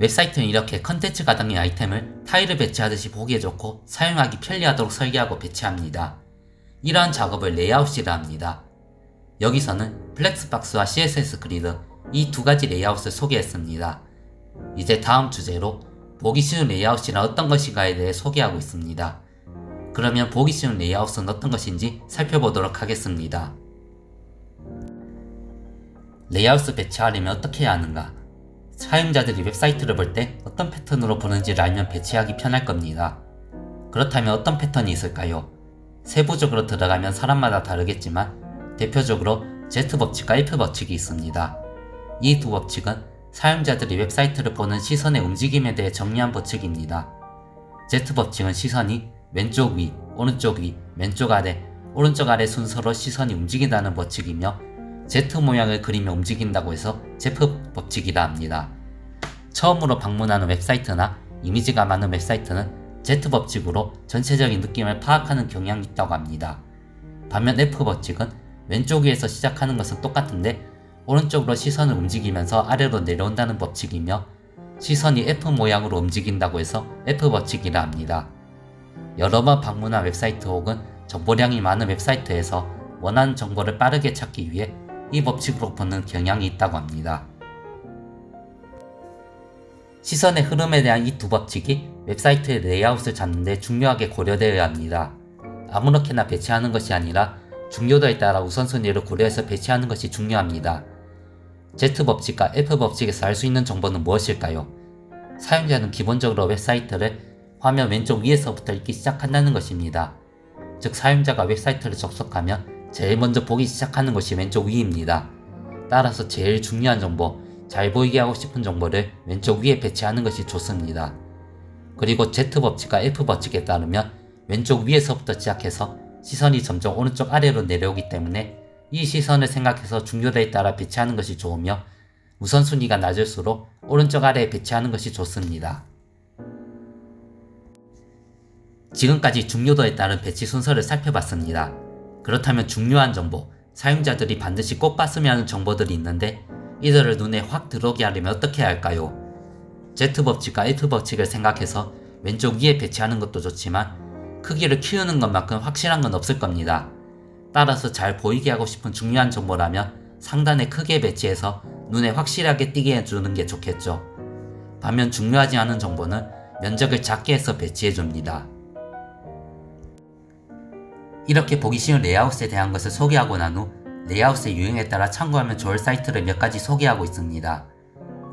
웹사이트는 이렇게 컨텐츠 가당의 아이템을 타일을 배치하듯이 보기에 좋고 사용하기 편리하도록 설계하고 배치합니다. 이러한 작업을 레이아웃이라 합니다. 여기서는 플렉스박스와 CSS 그리드 이 두 가지 레이아웃을 소개했습니다. 이제 다음 주제로 보기 쉬운 레이아웃이란 어떤 것인가에 대해 소개하고 있습니다. 그러면 보기 쉬운 레이아웃은 어떤 것인지 살펴보도록 하겠습니다. 레이아웃을 배치하려면 어떻게 해야 하는가? 사용자들이 웹사이트를 볼 때 어떤 패턴으로 보는지를 알면 배치하기 편할 겁니다. 그렇다면 어떤 패턴이 있을까요? 세부적으로 들어가면 사람마다 다르겠지만 대표적으로 Z 법칙과 F 법칙이 있습니다. 이 두 법칙은 사용자들이 웹사이트를 보는 시선의 움직임에 대해 정리한 법칙입니다. Z 법칙은 시선이 왼쪽 위, 오른쪽 위, 왼쪽 아래, 오른쪽 아래 순서로 시선이 움직인다는 법칙이며 Z 모양을 그리며 움직인다고 해서 제프 법칙이라 합니다. 처음으로 방문하는 웹사이트나 이미지가 많은 웹사이트는 Z 법칙으로 전체적인 느낌을 파악하는 경향이 있다고 합니다. 반면 F 법칙은 왼쪽 위에서 시작하는 것은 똑같은데 오른쪽으로 시선을 움직이면서 아래로 내려온다는 법칙이며 시선이 F 모양으로 움직인다고 해서 F 법칙이라 합니다. 여러 번 방문한 웹사이트 혹은 정보량이 많은 웹사이트에서 원하는 정보를 빠르게 찾기 위해 이 법칙으로 보는 경향이 있다고 합니다. 시선의 흐름에 대한 이 두 법칙이 웹사이트의 레이아웃을 잡는 데 중요하게 고려되어야 합니다. 아무렇게나 배치하는 것이 아니라 중요도에 따라 우선순위를 고려해서 배치하는 것이 중요합니다. Z 법칙과 F 법칙에서 알 수 있는 정보는 무엇일까요? 사용자는 기본적으로 웹사이트를 화면 왼쪽 위에서부터 읽기 시작한다는 것입니다. 즉 사용자가 웹사이트를 접속하면 제일 먼저 보기 시작하는 것이 왼쪽 위입니다. 따라서 제일 중요한 정보, 잘 보이게 하고 싶은 정보를 왼쪽 위에 배치하는 것이 좋습니다. 그리고 Z 법칙과 F 법칙에 따르면 왼쪽 위에서부터 시작해서 시선이 점점 오른쪽 아래로 내려오기 때문에 이 시선을 생각해서 중요도에 따라 배치하는 것이 좋으며 우선순위가 낮을수록 오른쪽 아래에 배치하는 것이 좋습니다. 지금까지 중요도에 따른 배치 순서를 살펴봤습니다. 그렇다면 중요한 정보, 사용자들이 반드시 꼭 봤으면 하는 정보들이 있는데 이들을 눈에 확 들어오게 하려면 어떻게 해야 할까요? Z 법칙과 F 법칙을 생각해서 왼쪽 위에 배치하는 것도 좋지만 크기를 키우는 것만큼 확실한 건 없을 겁니다. 따라서 잘 보이게 하고 싶은 중요한 정보라면 상단에 크게 배치해서 눈에 확실하게 띄게 해주는 게 좋겠죠. 반면 중요하지 않은 정보는 면적을 작게 해서 배치해 줍니다. 이렇게 보기 쉬운 레이아웃에 대한 것을 소개하고 난 후 레이아웃의 유행에 따라 참고하면 좋을 사이트를 몇 가지 소개하고 있습니다.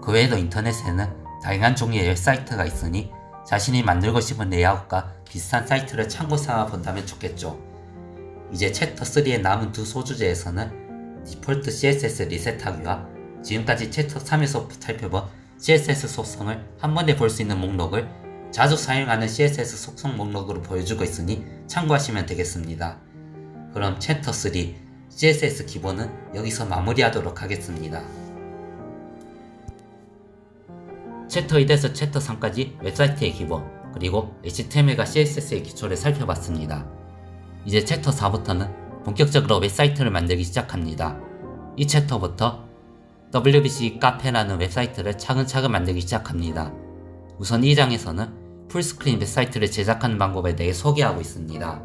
그 외에도 인터넷에는 다양한 종류의 웹사이트가 있으니 자신이 만들고 싶은 레이아웃과 비슷한 사이트를 참고 삼아 본다면 좋겠죠. 이제 챕터 3의 남은 두 소주제에서는 디폴트 CSS 리셋하기와 지금까지 챕터 3에서 살펴본 CSS 속성을 한 번에 볼 수 있는 목록을 자주 사용하는 CSS 속성 목록으로 보여주고 있으니 참고하시면 되겠습니다. 그럼 챕터 3 CSS 기본은 여기서 마무리하도록 하겠습니다. 챕터 1에서 챕터 3까지 웹사이트의 기본, 그리고 HTML과 CSS의 기초를 살펴봤습니다. 이제 챕터 4부터는 본격적으로 웹사이트를 만들기 시작합니다. 이 챕터부터 WBC 카페라는 웹사이트를 차근차근 만들기 시작합니다. 우선 이 장에서는 풀스크린 웹사이트를 제작하는 방법에 대해 소개하고 있습니다.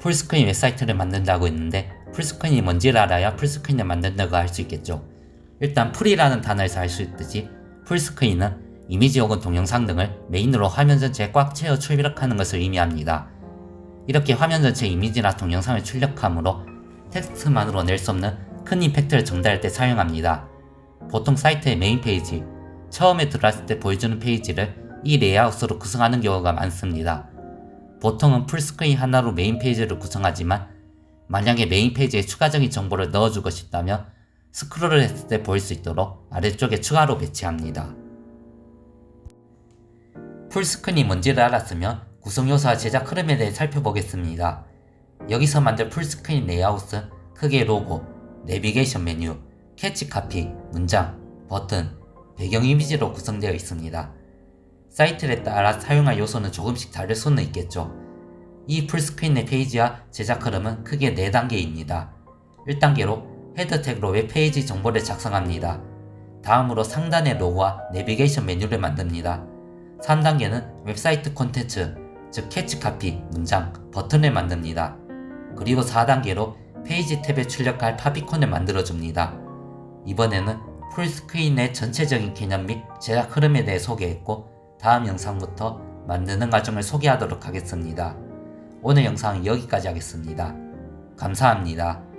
풀스크린 웹사이트를 만든다고 했는데 풀스크린이 뭔지를 알아야 풀스크린을 만든다고 할 수 있겠죠. 일단 풀이라는 단어에서 알 수 있듯이 풀스크린은 이미지 혹은 동영상 등을 메인으로 화면 전체에 꽉 채워 출력하는 것을 의미합니다. 이렇게 화면 전체 이미지나 동영상을 출력하므로 텍스트만으로 낼 수 없는 큰 임팩트를 전달할 때 사용합니다. 보통 사이트의 메인 페이지, 처음에 들어왔을 때 보여주는 페이지를 이 레이아웃으로 구성하는 경우가 많습니다. 보통은 풀스크린 하나로 메인 페이지를 구성하지만 만약에 메인 페이지에 추가적인 정보를 넣어주고 싶다면 스크롤을 했을 때 보일 수 있도록 아래쪽에 추가로 배치합니다. 풀스크린이 뭔지를 알았으면 구성 요소와 제작 흐름에 대해 살펴보겠습니다. 여기서 만들 풀스크린 레이아웃은 크게 로고, 내비게이션 메뉴, 캐치 카피, 문장, 버튼, 배경 이미지로 구성되어 있습니다. 사이트에 따라 사용할 요소는 조금씩 다를 수는 있겠죠. 이 풀스크린의 페이지와 제작 흐름은 크게 4단계입니다. 1단계로 헤드 태그로 웹페이지 정보를 작성합니다. 다음으로 상단의 로고와 내비게이션 메뉴를 만듭니다. 3단계는 웹사이트 콘텐츠, 즉 캐치 카피, 문장, 버튼을 만듭니다. 그리고 4단계로 페이지 탭에 출력할 파비콘을 만들어줍니다. 이번에는 풀스크린의 전체적인 개념 및 제작 흐름에 대해 소개했고 다음 영상부터 만드는 과정을 소개하도록 하겠습니다. 오늘 영상은 여기까지 하겠습니다. 감사합니다.